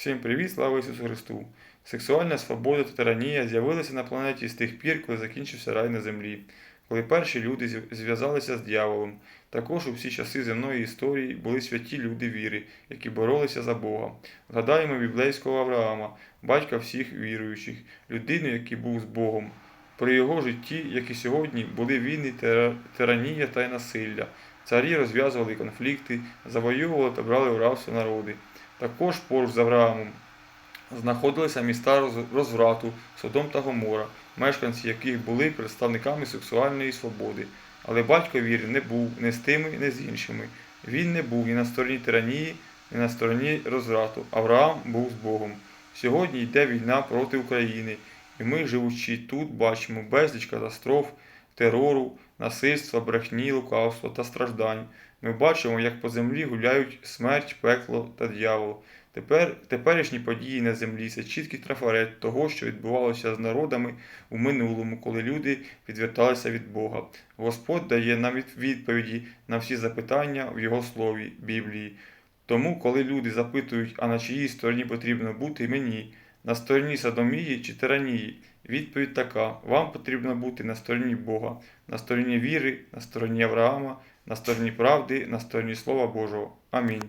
Всім привіт, слава Ісусу Христу! Сексуальна свобода та тиранія з'явилися на планеті з тих пір, коли закінчився рай на землі, коли перші люди зв'язалися з дьяволом. Також у всі часи земної історії були святі люди віри, які боролися за Бога. Згадаємо біблейського Авраама, батька всіх віруючих, людину, який був з Богом. При його житті, як і сьогодні, були війни, тиранія та й насилля. Царі розв'язували конфлікти, завоювали та брали в рабство народи. Також поруч з Авраамом знаходилися міста розврату Содом та Гомора, мешканці яких були представниками сексуальної свободи. Але батько віри не був не з тими, не з іншими. Він не був ні на стороні тиранії, ні на стороні розврату. Авраам був з Богом. Сьогодні йде війна проти України, і ми, живучи тут, бачимо безліч катастроф, терору, насильства, брехні, лукавства та страждань. Ми бачимо, як по землі гуляють смерть, пекло та дьявол. Тепер теперішні події на землі це чіткий трафарет того, що відбувалося з народами у минулому, коли люди відверталися від Бога. Господь дає нам відповіді на всі запитання в Його слові Біблії. Тому, коли люди запитують, а на чиїй стороні потрібно бути мені, на стороні Содомії чи Тиранії, відповідь така: вам потрібно бути на стороні Бога, на стороні віри, на стороні Авраама, на стороні правди, на стороні Слова Божого. Амінь.